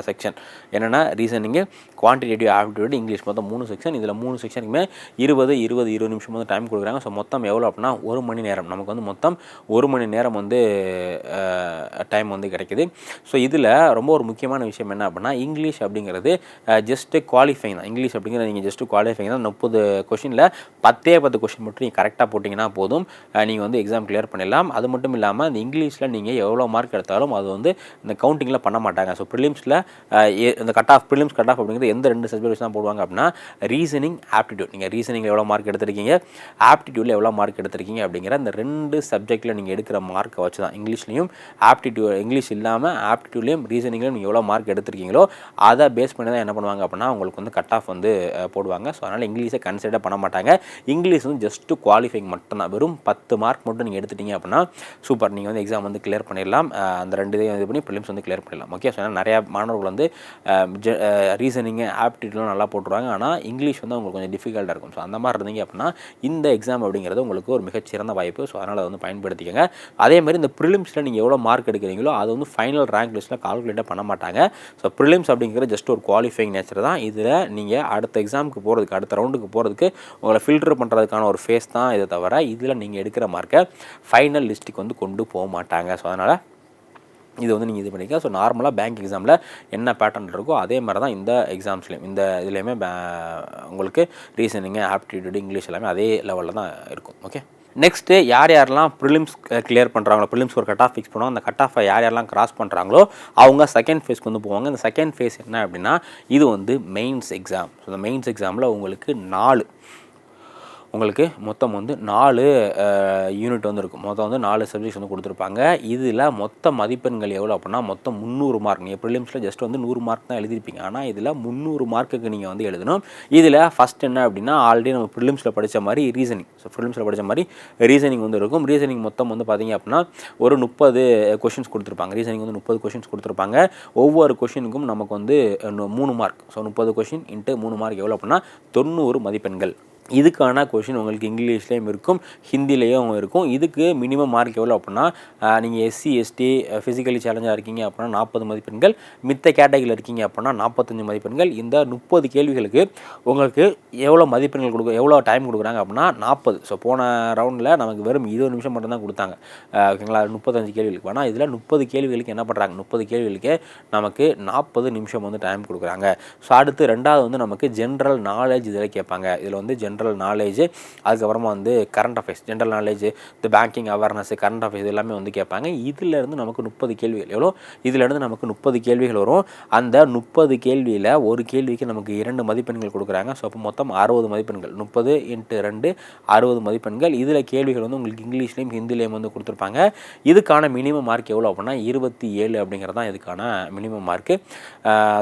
செக்ஷன் என்னென்னா ரீசனிங்கு குவான்டிடேட்டிவ் ஆப்டிடியூட் இங்கிலீஷ் மொத்தம் மூணு செக்ஷன் இதில் மூணு செக்ஷன் வரைக்குமே இருபது இருபது இருபது நிமிஷம் வந்து டைம் கொடுக்குறாங்க. ஸோ மொத்தம் எவ்வளோ அப்படின்னா ஒரு மணி நேரம். நமக்கு வந்து மொத்தம் ஒரு மணி நேரம் வந்து டைம் வந்து கிடைக்குது. ஸோ இதில் ரொம்ப ஒரு முக்கியமான விஷயம் என்ன அப்படின்னா இங்கிலீஷ் அப்படிங்கிறது ஜஸ்ட்டு குவாலிஃபைங் தான். இங்கிலீஷ் அப்படிங்கிறது நீங்கள் ஜஸ்ட்டு குவாலிஃபைங் தான். முப்பது கொஷினில் பத்தே பத்து கொஷின் மட்டும் நீங்கள் கரெக்டாக போட்டிங்கன்னா போதும். நீங்கள் வந்து எக்ஸாம் கிளியர் பண்ணிடலாம். அது மட்டும் இல்லாமல் இந்த இங்கிலீஷில் நீங்கள் எவ்வளோ மார்க் எடுத்தாலும் அது வந்து இந்த கவுண்டிங்கில் பண்ண மாட்டாங்க. ஸோ ப்ரிலிம்ஸில் இந்த cut off prelims cut off அப்படிங்கிறது எந்த ரெண்டு சப்ஜெக்ட்ஸ் தான் போடுவாங்க அப்படின்னா ரீசனிங் ஆப்டிடியூட் நீங்கள் ரீசனிங்கில் எவ்வளோ மார்க் எடுத்திருக்கீங்க? ஆப்டிடியூடில் எவ்வளோ மார்க் எடுத்திருக்கீங்க? அப்படிங்கிற அந்த ரெண்டு சப்ஜெக்ட்டில் நீங்கள் எடுக்கிற மார்க்கை வச்சு தான் இங்கிலீஷ்லையும் ஆப்டிடியூ இங்கிலீஷ் இல்லாமல் ஆப்டிடியூட்லையும் ரீசனிங்லையும் நீங்கள் எவ்வளோ மார்க் எடுத்திருக்கீங்களோ அதை பேஸ் பண்ணி தான் என்ன பண்ணுவாங்க அப்படின்னா உங்களுக்கு வந்து கட் ஆஃப் வந்து போடுவாங்க. ஸோ அதனால் இங்கிலீஷை கன்சிடர் பண்ண மாட்டாங்க. இங்கிலீஷ் வந்து ஜஸ்ட்டு குவாலிஃபைங் மட்டும்தான். வெறும் பத்து மார்க் மட்டும் நீங்கள் எடுத்துட்டீங்க அப்படின்னா சூப்பர் நீங்கள் வந்து எக்ஸாம் வந்து கிளியர் பண்ணிடலாம். அந்த ரெண்டு இதையும் இது பண்ணி ப்ரிலிம்ஸ் வந்து கிளியர் பண்ணிடலாம். ஓகே ஸோ நிறையா மாணவர்கள் வந்து ரீசனிங்கு ஆப்டிடியூட்லாம் நல்லா போட்டுருவாங்க. ஆனால் இங்கிலீஷ் வந்து அவங்களுக்கு கொஞ்சம் டிஃபிகல்ட்டாக இருக்கும். ஸோ அந்த மாதிரி இருந்தீங்க அப்படின்னா இந்த எக்ஸாம் அப்படிங்கிறது உங்களுக்கு ஒரு மிகச்சிறந்த வாய்ப்பு. ஸோ அதனால் அதை வந்து பயன்படுத்திக்கோங்க. அதே மாதிரி இந்த ப்ரிலிம்ஸில் நீங்கள் எவ்வளோ மார்க் எடுக்கிறீங்களோ அது வந்து ஃபைனல் ரேங்க் லிஸ்ட்டில் கால்குலேட்டே பண்ண மாட்டாங்க. ஸோ ப்ரிலிம்ஸ் அப்படிங்கிறது ஜஸ்ட் ஒரு குவாலிஃபைங் நேச்சர் தான். இதில் நீங்கள் அடுத்த எக்ஸாமுக்கு போகிறதுக்கு அடுத்த ரவுண்டுக்கு போகிறதுக்கு உங்களை ஃபில்டர் பண்ணுறதுக்கான ஒரு ஃபேஸ் தான் இதை தவிர இதில் நீங்கள் எடுக்கிற மார்க்கை ஃபைனல் லிஸ்ட்டுக்கு வந்து கொண்டு போக மாட்டாங்க. ஸோ அதனால் இது வந்து நீங்கள் இது பண்ணிக்க ஸோ நார்மலாக பேங்க் எக்ஸாமில் என்ன பேட்டர்ன் இருக்கோ அதே மாதிரி தான் இந்த எக்ஸாம்ஸ்லேயும் இந்த இதுலேயுமே உங்களுக்கு ரீசனிங்கு ஆப்டிடியூடு இங்கிலீஷ் எல்லாமே அதே லெவலில் தான் இருக்கும். ஓகே நெக்ஸ்ட்டு யார் யாரெல்லாம் ப்ரிலிம்ஸ் கிளியர் பண்ணுறாங்களோ ப்ரிலிம்ஸ் ஒரு கட் ஆஃப் ஃபிக்ஸ் பண்ணுவோம் அந்த கட் ஆஃபை யார் யாரெல்லாம் கிராஸ் பண்ணுறாங்களோ அவங்க செகண்ட் ஃபேஸ்க்கு வந்து போவாங்க. இந்த செகண்ட் ஃபேஸ் என்ன அப்படின்னா இது வந்து மெயின்ஸ் எக்ஸாம் ஸோ இந்த மெயின்ஸ் எக்ஸாமில் உங்களுக்கு நாலு உங்களுக்கு மொத்தம் வந்து நாலு யூனிட் வந்து இருக்கும். மொத்தம் வந்து நாலு சப்ஜெக்ட்ஸ் வந்து கொடுத்துருப்பாங்க. இதில் மொத்த மதிப்பெண்கள் எவ்வளோ அப்படின்னா மொத்தம் முந்நூறு மார்க் நீங்கள் ப்ரிலிம்ஸில் ஜஸ்ட் வந்து நூறு மார்க் தான் எழுதிருப்பீங்க ஆனால் இதில் முந்நூறு மார்க்குக்கு நீங்கள் வந்து எழுதணும். இதில் ஃபஸ்ட் என்ன அப்படின்னா ஆல்ரெடி நம்ம ப்ரிலிம்ஸில் படித்த மாதிரி ரீசனிங் ஸோ ப்ரிலிம்ஸில் படித்த மாதிரி ரீசனிங் வந்து இருக்கும். ரீசனிங் மொத்தம் வந்து பார்த்திங்க அப்படின்னா ஒரு முப்பது கொஷின்ஸ் கொடுத்துருப்பாங்க. ரீசனிங் வந்து முப்பது கொஷின்ஸ் கொடுத்துருப்பாங்க. ஒவ்வொரு கொஷினுக்கும் நமக்கு வந்து மூணு மார்க் ஸோ முப்பது கொஷின் இன்ட்டு மூணு மார்க் எவ்வளோ அப்படின்னா தொண்ணூறு மதிப்பெண்கள். இதுக்கான கொஷின் உங்களுக்கு இங்கிலீஷ்லேயும் இருக்கும் ஹிந்திலேயும் இருக்கும். இதுக்கு மினிமம் மார்க் எவ்வளோ அப்படின்னா நீங்கள் எஸ்சி எஸ்டி ஃபிசிக்கலி சேலஞ்சாக இருக்கீங்க அப்படின்னா நாற்பது மதிப்பெண்கள். மித்த கேட்டகரியில் இருக்கீங்க அப்படின்னா நாற்பத்தஞ்சு மதிப்பெண்கள். இந்த முப்பது கேள்விகளுக்கு உங்களுக்கு எவ்வளோ மதிப்பெண்கள் கொடுக்க எவ்வளோ டைம் கொடுக்குறாங்க அப்படின்னா நாற்பது. ஸோ போன ரவுண்டில் நமக்கு வெறும் இருபது நிமிஷம் மட்டும்தான் கொடுத்தாங்க. ஓகேங்களா முப்பத்தஞ்சு கேள்விகளுக்கு. ஆனால் இதில் முப்பது கேள்விகளுக்கு என்ன பண்ணுறாங்க முப்பது கேள்விகளுக்கு நமக்கு நாற்பது நிமிஷம் வந்து டைம் கொடுக்குறாங்க. ஸோ அடுத்து ரெண்டாவது வந்து நமக்கு ஜென்ரல் நாலேஜ் இதில் கேட்பாங்க. இதில் வந்து ஜென் ஜென்ரல் நாலேஜ் அதுக்கப்புறமா வந்து கரண்ட் அஃபேர்ஸ் ஜென்ரல் நாலேஜ் இந்த பேங்கிங் அவேர்னஸ் கரண்ட் அஃபேர்ஸ் எல்லாமே வந்து கேட்பாங்க. இதிலேருந்து நமக்கு முப்பது கேள்விகள் எவ்வளோ இதிலேருந்து நமக்கு முப்பது கேள்விகள் வரும். அந்த முப்பது கேள்வியில் ஒரு கேள்விக்கு நமக்கு இரண்டு மதிப்பெண்கள் கொடுக்குறாங்க. ஸோ அப்போ மொத்தம் அறுபது மதிப்பெண்கள். முப்பது இன்ட்டு ரெண்டு அறுபது மதிப்பெண்கள். இதில் கேள்விகள் வந்து உங்களுக்கு இங்கிலீஷ்லேயும் ஹிந்திலையும் வந்து கொடுத்துருப்பாங்க. இதுக்கான மினிமம் மார்க் எவ்வளோ அப்படின்னா இருபத்தி ஏழு அப்படிங்கிறது தான் இதுக்கான மினிமம் மார்க்கு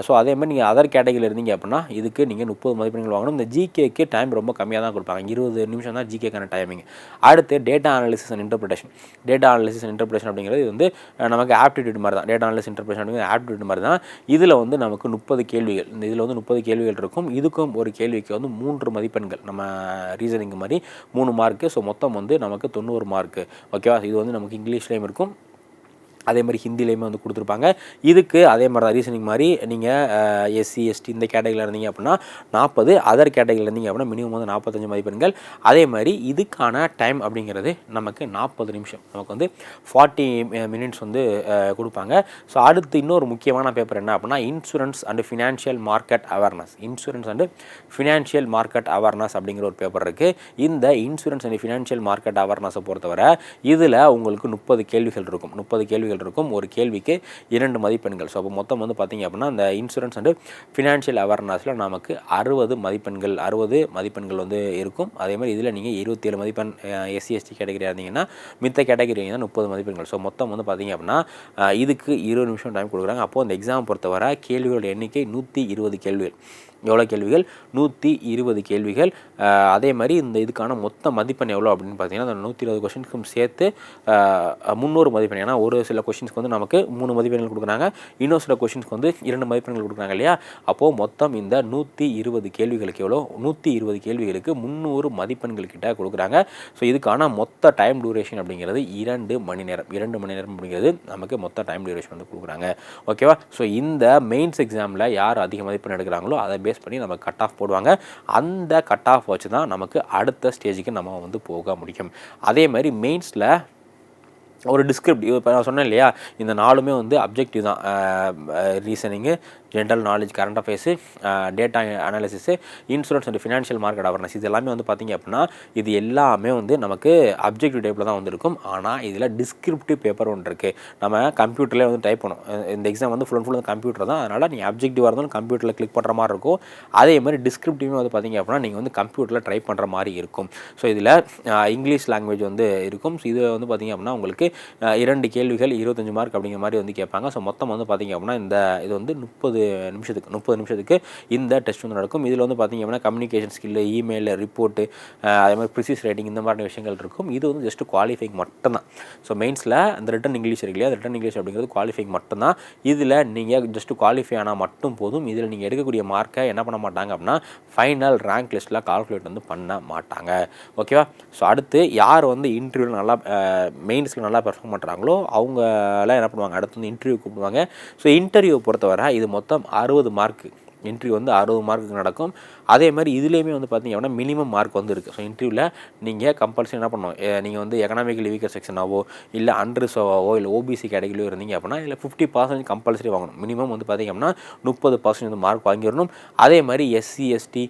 ஸோ அதே மாதிரி நீங்கள் அதர் கேட்டகரியில் இருந்தீங்க அப்படின்னா இதுக்கு நீங்கள் முப்பது மதிப்பெண்கள் வாங்கணும். இந்த ஜிகேக்கு டைம் ரொம்ப கம்மியாக தான் கொடுப்பாங்க. இருபது நிமிஷம் தான் ஜிகேக்கான டைமிங் அடுத்து data analysis and interpretation data analysis and interpretation அப்படிங்கிறது வந்து நமக்கு ஆப்டிடியூட் மாதிரி தான் டேட்டா அனாலிசிஸ் இன்டர்பிரேஷன் அப்படிங்கிறது ஆப்டிடியூட் மாதிரி தான் இதில் வந்து நமக்கு முப்பது கேள்விகள் இந்த இதில் வந்து முப்பது கேள்விகள் இருக்கும். இதுக்கும் ஒரு கேள்விக்கு வந்து மூன்று மதிப்பெண்கள். நம்ம ரீசனிங் மாதிரி மூணு மார்க்கு ஸோ மொத்தம் வந்து நமக்கு தொண்ணூறு மார்க்கு ஓகேவா இது வந்து நமக்கு இங்கிலீஷ்லேயும் இருக்கும். அதே மாதிரி ஹிந்திலையுமே வந்து கொடுத்துருப்பாங்க. இதுக்கு அதே மாதிரி தான் ரீசனிங் மாதிரி நீங்கள் எஸ்சி எஸ்டி இந்த கேட்டகரியில் இருந்தீங்க அப்படின்னா நாற்பது அதர் கேட்டகரியில் இருந்தீங்க அப்படின்னா மினிமம் வந்து நாற்பத்தஞ்சு மதிப்பெண்கள். அதே மாதிரி இதுக்கான டைம் அப்படிங்கிறது நமக்கு நாற்பது நிமிஷம். நமக்கு வந்து ஃபார்ட்டி மினிட்ஸ் வந்து கொடுப்பாங்க. ஸோ அடுத்து இன்னொரு முக்கியமான பேப்பர் என்ன அப்படின்னா insurance and financial market awareness insurance and financial market awareness அப்படிங்கிற ஒரு பேப்பர் இருக்குது இந்த இன்சூரன்ஸ் அண்ட் ஃபினான்ஷியல் மார்க்கெட் அவேர்னஸை பொறுத்தவரை இதில் உங்களுக்கு முப்பது கேள்விகள் இருக்கும். முப்பது கேள்விகள் கேள்விகள் இருக்கும். ஒரு கேள்விக்கு இரண்டு மதிப்பெண்கள். ஸோ அப்போ மொத்தம் வந்து பார்த்திங்க அப்படின்னா அந்த இன்சூரன்ஸ் அண்டு ஃபினான்ஷியல் அவேர்னஸில் நமக்கு அறுபது மதிப்பெண்கள் அறுபது மதிப்பெண்கள் வந்து இருக்கும். அதே மாதிரி இதில் நீங்கள் இருபத்தேழு மதிப்பெண் எஸ்சி எஸ்டி கேட்டகரியாக இருந்தீங்கன்னா மித்த கேட்டகரி தான் முப்பது மதிப்பெண்கள். ஸோ மொத்தம் வந்து பார்த்திங்க அப்படின்னா இதுக்கு இருபது நிமிஷம் டைம் கொடுக்குறாங்க. அப்போது அந்த எக்ஸாம் பொறுத்தவரை கேள்விகளோட எண்ணிக்கை நூற்றி இருபது கேள்விகள். எவ்வளோ கேள்விகள்? நூற்றி இருபது கேள்விகள். அதே மாதிரி இந்த இதுக்கான மொத்த மதிப்பெண் எவ்வளோ அப்படின்னு பார்த்தீங்கன்னா அந்த நூற்றி இருபது கொஷின்ஸ்க்கும் சேர்த்து முந்நூறு மதிப்பெண். ஏன்னா ஒரு சில கொஷின்ஸ்க்கு வந்து நமக்கு மூணு மதிப்பெண்கள் கொடுக்குறாங்க. இன்னும் சில கொஷின்ஸ்க்கு வந்து இரண்டு மதிப்பெண்கள் கொடுக்குறாங்க இல்லையா? அப்போது மொத்தம் இந்த நூற்றி இருபது கேள்விகளுக்கு எவ்வளோ நூற்றி இருபது கேள்விகளுக்கு முந்நூறு மதிப்பெண்கள் கிட்ட கொடுக்குறாங்க. ஸோ இதுக்கான மொத்த டைம் டூரேஷன் அப்படிங்கிறது இரண்டு மணி நேரம். இரண்டு மணி நேரம் அப்படிங்கிறது நமக்கு மொத்த டைம் டியூரேஷன் வந்து கொடுக்குறாங்க. ஓகேவா ஸோ இந்த மெயின்ஸ் எக்ஸாமில் யார் அதிக மதிப்பெண் எடுக்கிறாங்களோ அதை பேஸ் பண்ணி நம்ம கட் ஆஃப் போடுவாங்க. அந்த கட் ஆஃப் வச்சு தான் நமக்கு அடுத்த ஸ்டேஜுக்கு நம்ம வந்து போக முடியும். அதே மாதிரி மெயின்ஸில் ஒரு டிஸ்கிரிப்டிவ் இப்போ நான் சொன்னேன் இல்லையா? இந்த நாலுமே வந்து அப்ஜெக்டிவ் தான். Reasoning general knowledge current affairs data analysis insurance and financial market awareness இது எல்லாமே வந்து பார்த்திங்க அப்படின்னா இது எல்லாமே வந்து நமக்கு அப்ஜெக்டிவ் டைப்பில் தான் வந்திருக்கும். ஆனால் இதில் டிஸ்கிரிப்டிவ் பேப்பர் ஒன்று இருக்குது நம்ம கம்ப்யூட்டர்லேயே வந்து டைப் பண்ணும் இந்த எக்ஸாம் வந்து ஃபுல் அண்ட் ஃபுல் வந்து கம்ப்யூட்டர் தான். அதனால் நீங்கள் அப்ஜெக்டிவாக இருந்தாலும் கம்ப்யூட்டரில் கிளிக் பண்ணுற மாதிரி இருக்கும். அதே மாதிரி டிஸ்கிரிப்டிவும் வந்து பார்த்திங்க அப்படின்னா நீங்கள் வந்து கம்ப்யூட்டரில் ட்ரை பண்ணுற மாதிரி இருக்கும். ஸோ இதில் இங்கிலீஷ் லாங்குவேஜ் வந்து இருக்கும். ஸோ இது வந்து பார்த்திங்க அப்படின்னா உங்களுக்கு இரண்டு கேள்விகள் இருபத்தஞ்சு மார்க் அப்படிங்கிற மாதிரி வந்து கேட்பாங்க. ஸோ மொத்தம் வந்து பார்த்திங்க அப்படின்னா இந்த இது வந்து முப்பது நிமிஷத்துக்கு முப்பது நிமிஷத்துக்கு இந்த டெஸ்ட் வந்து நடக்கும். இதில் வந்து பார்த்திங்க அப்படின்னா கம்யூனிகேஷன் ஸ்கில்லு இமெயில் ரிப்போர்ட்டு அதே மாதிரி ப்ரிசிஸ் ரைட்டிங் இந்த மாதிரி விஷயங்கள் இருக்கும். இது வந்து ஜஸ்ட் குவாலிஃபைங் மட்டும்தான். ஸோ மெயின்ஸில் அந்த ரிட்டன் இங்கிலீஷ் இருக்கு இல்லையா ரிட்டன் இங்கிலீஷ் அப்படிங்கிறது குவாலிஃபைங் மட்டும்தான். இதில் நீங்கள் ஜஸ்ட் குவாலிஃபை ஆனால் மட்டும் போதும். இதில் நீங்கள் எடுக்கக்கூடிய மார்க்கை என்ன பண்ண மாட்டாங்க அப்படின்னா ஃபைனல் ரேங்க் லிஸ்ட்டில் கால்குலேட் வந்து பண்ண மாட்டாங்க. ஓகேவா ஸோ அடுத்து யார் வந்து இன்டர்வியூவில் நல்லா மெயின்ஸில் நல்லா பெர்ஃபார்ம் பண்ணுறாங்களோ அவங்களாம் என்ன பண்ணுவாங்க? அடுத்து வந்து இன்டர்வியூ கூப்பிடுவாங்க. ஸோ இன்டர்வியூ பொறுத்தவரை இது மொத்தம் அறுபது மார்க்கு இன்டர்வியூ வந்து அறுபது மார்க்குக்கு நடக்கும். அதே மாதிரி இதுலேயுமே வந்து பார்த்தீங்க அப்படின்னா மினிமம் மார்க் வந்து இருக்குது ஸோ இன்டர்வியூவில் நீங்கள் கம்பல்சரி என்ன பண்ணணும்? நீங்கள் வந்து எக்கனாமிக்கல் வீக்கர் செக்ஷனாவோ இல்லை அன்ரிசர்வாவோ இல்லை ஓபிசி கேட்டகிரியோ இருந்தீங்க அப்படின்னா இல்லை ஃபிஃப்டி பர்சன்டேஜ் கம்பல்சரி வாங்கணும். மினிமம் வந்து பார்த்திங்க அப்படின்னா முப்பது பர்சன்ட் வந்து மார்க் வாங்கிடணும். அதே மாதிரி எஸ்சி எஸ்டி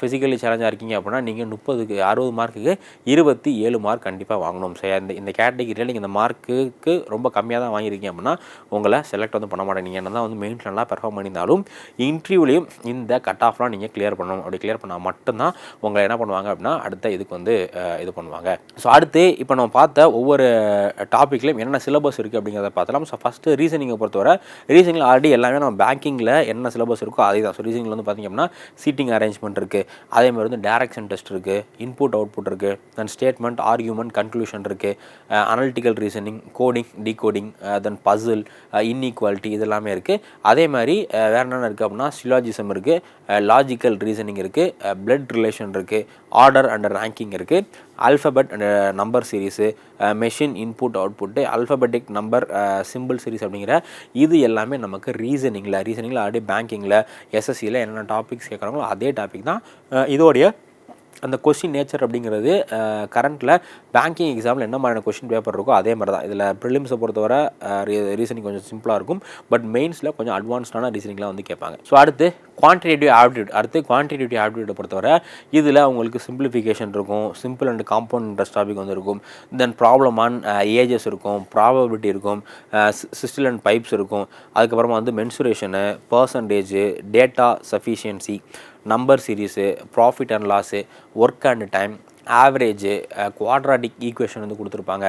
ஃபிசிக்கலி சேலஞ்சாக இருக்கீங்க அப்படின்னா நீங்கள் முப்பதுக்கு அறுபது மார்க்குக்கு இருபத்தி ஏழு மார்க் கண்டிப்பாக வாங்கணும். ஸோ இந்த இந்த கேட்டகிரியில் நீங்கள் இந்த மார்க்குக்கு ரொம்ப கம்மியாக தான் வாங்கியிருக்கீங்க அப்படின்னா உங்களை செலக்ட் வந்து பண்ண மாட்டேன். நீங்கள் என்ன தான் வந்து மெயின்ஸ் நல்லா பெர்ஃபார்ம் பண்ணியிருந்தாலும் இன்டர்வியூலையும் இந்த கட் ஆஃப்லாம் நீங்கள் கிளியர் பண்ணணும். அப்படி கிளியர் பண்ணால் மட்டும்தான் உங்களை என்ன பண்ணுவாங்க அப்படின்னா அடுத்த இதுக்கு வந்து இது பண்ணுவாங்க. ஸோ அடுத்து இப்போ நம்ம பார்த்த ஒவ்வொரு டாப்பிக்லையும் என்னென்ன சிலபஸ் இருக்குது அப்படிங்கிறத பார்த்தலாம் ஸோ ஃபஸ்ட்டு ரீசனிங்கை பொறுத்தவரை ரீசனிங்கில் ஆல்ரெடி எல்லாமே நம்ம பேங்கிங்கில் என்ன சிலபஸ் இருக்கோ அதே தான் ஸோ ரீசனிங்கில் வந்து பார்த்திங்க அப்படின்னா சீட்டிங் அரேஞ்ச்மெண்ட் இருக்குது அதே மாதிரி வந்து டேரக்ஷன் டெஸ்ட் இருக்குது இன்புட் அவுட்புட் இருக்குது தென் ஸ்டேட்மெண்ட் ஆர்கியூமெண்ட் கன்க்ளூஷன் இருக்குது analytical reasoning coding decoding then puzzle inequality இதெல்லாமே இருக்குது அதே மாதிரி வேறு என்னென்ன இருக்குது அப்படின்னா சிலாஜிசம் இருக்குது லாஜிக்கல் ரீசனிங் இருக்குது பிளட் ரிலேஷன் இருக்குது ஆர்டர் அண்ட் ரேங்கிங் இருக்குது alphabet and number series machine input output alphabetic number simple series அப்படிங்கிற இது எல்லாமே நமக்கு ரீசனிங்கில் ரீசனிங்கில் ஆல்ரெடி பேங்கிங்கில் எஸ்எஸ்சியில் என்னென்ன டாபிக்ஸ் கேட்குறாங்களோ அதே டாபிக் தான் இதோடைய அந்த கொஷின் நேச்சர் அப்படிங்கிறது கரண்ட்டில் பேங்கிங் எக்ஸாமில் என்ன மாதிரியான கொஷின் பேப்பர் இருக்கோ அதே மாதிரி தான் இதில் ப்ரிலிம்ஸை பொறுத்தவரை ரீசனிங் கொஞ்சம் சிம்பிளாக இருக்கும். பட் மெயின்ஸில் கொஞ்சம் அட்வான்ஸ்டான ரீசனிங்லாம் வந்து கேட்பாங்க. ஸோ அடுத்து குவான்டிடேட்டிவ் ஆப்டிடியூட் அடுத்து குவான்டிடேட்டிவ் ஆப்டிடியூட்டை பொறுத்தவரை இதில் உங்களுக்கு சிம்பிளிஃபிகேஷன் இருக்கும். Simple and compound interest topic வந்து இருக்கும். தென் ப்ராப்ளம் ஆன் ஏஜஸ் இருக்கும். ப்ராபபிலிட்டி இருக்கும். சிஸ்டில் அண்ட் பைப்ஸ் இருக்கும். அதுக்கப்புறமா வந்து mensuration percentage data sufficiency number series profit and loss work and time average quadratic equation வந்து கொடுத்துருப்பாங்க.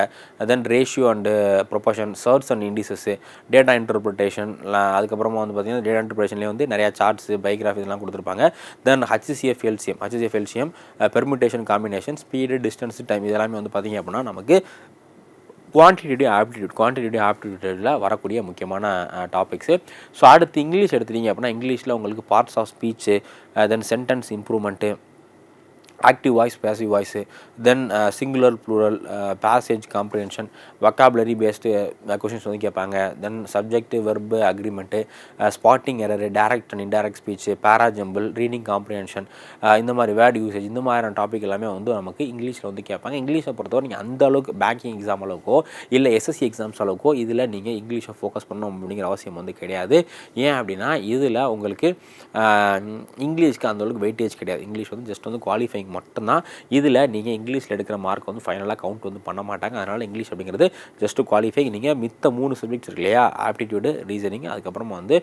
Then ratio and proportion surds and indices data interpretation அதுக்கப்புறமா வந்து பார்த்திங்கன்னா டேட்டா இன்டர்பிரேஷன்லேயே வந்து நிறையா சார்ட்ஸு பயோகிராஃபி இதெல்லாம் கொடுத்துருப்பாங்க. Then HCF LCM HCF LCM permutation combination speed distance time இதெல்லாமே வந்து பார்த்திங்க அப்படின்னா நமக்கு குவான்டிடேட்டிவ் ஆப்டிடியூட் குவான்டிடேட்டிவ் ஆப்டிடியூட்டில் வரக்கூடிய முக்கியமான டாபிக்ஸு ஸோ அடுத்து இங்கிலீஷ் எடுத்துட்டீங்க அப்படின்னா இங்கிலீஷில் உங்களுக்கு parts of speech then sentence improvement active voice passive voice then singular plural passage comprehension vocabulary based questions வந்து கேட்பாங்க. Then subject verb agreement spotting error direct and indirect speech parajumble reading comprehension இந்த மாதிரி word usage இந்த மாதிரியான topic எல்லாமே வந்து நமக்கு இங்கிலீஷில் வந்து கேட்பாங்க. இங்கிலீஷை பொறுத்தவரை நீங்கள் அந்த அளவுக்கு பேங்கிங் எக்ஸாம் அளவுக்கோ இல்லை எஸ்எஸ்சி எக்ஸாம்ஸ் அளவுக்கோ இதில் நீங்கள் இங்கிலீஷை ஃபோக்கஸ் பண்ணணும் அப்படிங்கிற அவசியம் வந்து கிடையாது. ஏன் அப்படின்னா இதில் உங்களுக்கு uh, இங்கிலீஷ்க்கு அந்த அளவுக்கு வெயிட்டேஜ் கிடையாது. இங்கிலீஷ் வந்து ஜஸ்ட் வந்து குவாலிஃபைங் மட்டும்தான். இதில் நீங்கள் இங்கிலீஷில் எடுக்கிற மார்க் வந்து ஃபைனலாக கவுண்ட் வந்து பண்ண மாட்டாங்க. அதனால் இங்கிலீஷ் அப்படிங்கிறது ஜஸ்ட் குவாலிஃபை நீங்கள் மித்த மூணு சப்ஜெக்ட்ஸ் இருக்கு இல்லையா? ஆப்டிடியூடு ரீசனிங் அதுக்கப்புறமா வந்து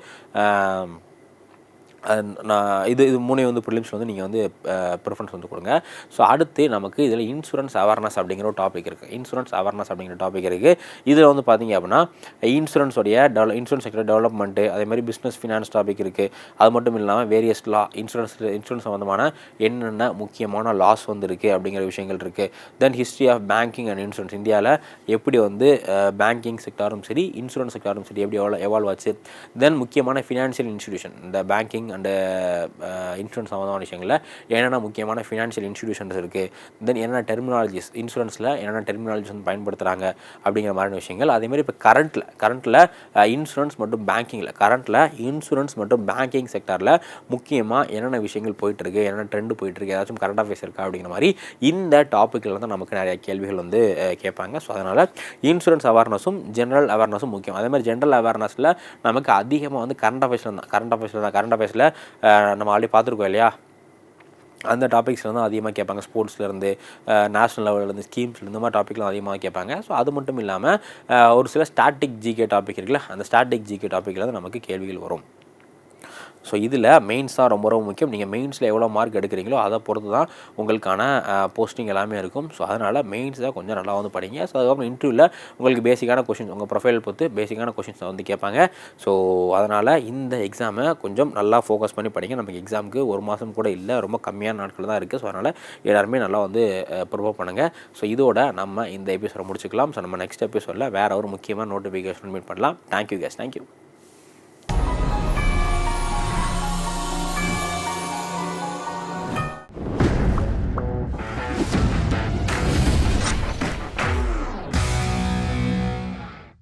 நான் இது இது மூணே வந்து ப்ரிலிம்ஸில் வந்து நீங்கள் வந்து ப்ரிஃபரன்ஸ் வந்து கொடுங்க. ஸோ அடுத்து நமக்கு இதில் இன்சூரன்ஸ் அவேர்னஸ் அப்படிங்கிற ஒரு டாபிக் இருக்குது இன்சூரன்ஸ் அவேர்னஸ் அப்படிங்கிற டாபிக் இருக்குது இதில் வந்து பார்த்தீங்க அப்படின்னா இன்சூரன்ஸோடைய டெவலப் இன்சூரன்ஸ் செக்டர் டெவலப்மெண்ட்டு அதே மாதிரி பிஸ்னஸ் ஃபினான்ஸ் டாபிக் இருக்குது அது மட்டும் இல்லாமல் வேரியஸ் லா இன்சூரன்ஸ் இன்சூரன்ஸ் சம்மந்தமான என்னென்ன முக்கியமான லாஸ் வந்து இருக்குது அப்படிங்கிற விஷயங்கள் இருக்குது then history of banking and insurance இந்தியாவில் எப்படி வந்து பேங்கிங் செக்டாரும் சரி இன்சூரன்ஸ் செக்டாரும் சரி எப்படி எவ்வளோ எவால்வ் ஆச்சு. தென் முக்கியமான ஃபினான்ஷியல் இன்ஸ்டியூஷன் இந்த பேங்கிங் அண்டு இன்சூரன்ஸ் சம்மந்தமான விஷயங்களில் என்னென்ன முக்கியமான ஃபினான்ஷியல் இன்ஸ்டிடியூஷன்ஸ் இருக்குது தென் என்னென்ன டெர்மினாலஜிஸ் இன்சூரன்ஸில் என்னென்ன டெர்மினாலஜிஸ் வந்து பயன்படுத்துகிறாங்க அப்படிங்கிற மாதிரியான விஷயங்கள். அதேமாதிரி இப்போ கரண்ட்டில் கரண்ட்டில் இன்சூரன்ஸ் மற்றும் பேங்கிங்கில் கரண்ட்டில் இன்சூரன்ஸ் மற்றும் பேங்கிங் செக்டாரில் முக்கியமாக என்னென்ன விஷயங்கள் போயிட்டுருக்கு? என்னென்ன ட்ரெண்டு போயிட்டுருக்கு? ஏதாச்சும் கரண்ட் அஃபேர்ஸ் இருக்கா அப்படிங்கிற மாதிரி இந்த டாப்பிக்கில் தான் நமக்கு நிறைய கேள்விகள் வந்து கேட்பாங்க. ஸோ அதனால் இன்சூரன்ஸ் அவேர்னஸும் ஜென்ரல் அவேர்னஸும் முக்கியம். அதே மாதிரி ஜென்ரல் அவேர்னஸில் நமக்கு அதிகமாக வந்து கரண்ட் அஃபேர்ஸில் தான் கரண்ட் அஃபேர்ஸில் தான் கரண்ட் அஃபேர்ஸில் நம்ம ஆல்ரெடி பார்த்துருக்கோம் இல்லையா? அந்த டாபிக்ஸில் தான் அதிகமாக கேட்பாங்க. ஸ்போர்ட்ஸ்லேருந்து நேஷனல் லெவல்லேருந்து ஸ்கீம்ஸ்லேருந்து இந்த மாதிரி டாப்பிக்லாம் அதிகமாக கேட்பாங்க. ஸோ அது மட்டும் இல்லாமல் ஒரு சில ஸ்டாட்டிக் ஜிகே டாபிக் இருக்குல்ல அந்த ஸ்டாட்டிக் ஜிகே டாப்பிக்கில் வந்து நமக்கு கேள்விகள் வரும். ஸோ இதில் மெயின்ஸ் தான் ரொம்ப ரொம்ப முக்கியம். நீங்கள் மெயின்ஸில் எவ்வளோ மார்க் எடுக்கிறீங்களோ அதை பொறுத்து தான் உங்களுக்கான போஸ்டிங் எல்லாமே இருக்கும். ஸோ அதனால் மெயின்ஸ் தான் கொஞ்சம் நல்லா வந்து படிங்க. ஸோ அதுக்கப்புறம் இன்டர்வியூவில் உங்களுக்கு பேசிக்கான கொஷின்ஸ் உங்கள் ப்ரொஃபைல் பொறுத்து பேசிக்கான கொஷின்ஸ் வந்து கேட்பாங்க. ஸோ அதனால் இந்த எக்ஸாமை கொஞ்சம் நல்லா ஃபோக்கஸ் பண்ணி படிங்க. நமக்கு எக்ஸாமுக்கு ஒரு மாதம் கூட இல்லை. ரொம்ப கம்மியான நாட்கள் தான் இருக்குது ஸோ அதனால் எல்லாருமே நல்லா வந்து ப்ரிப்பேர் பண்ணுங்கள் ஸோ இதோட நம்ம இந்த எபிசோட முடிச்சுக்கலாம். ஸோ நம்ம நெக்ஸ்ட் எபிசோடில் வேறு ஒரு முக்கியமான நோட்டிஃபிகேஷன் மீட் பண்ணலாம். Thank you guys thank you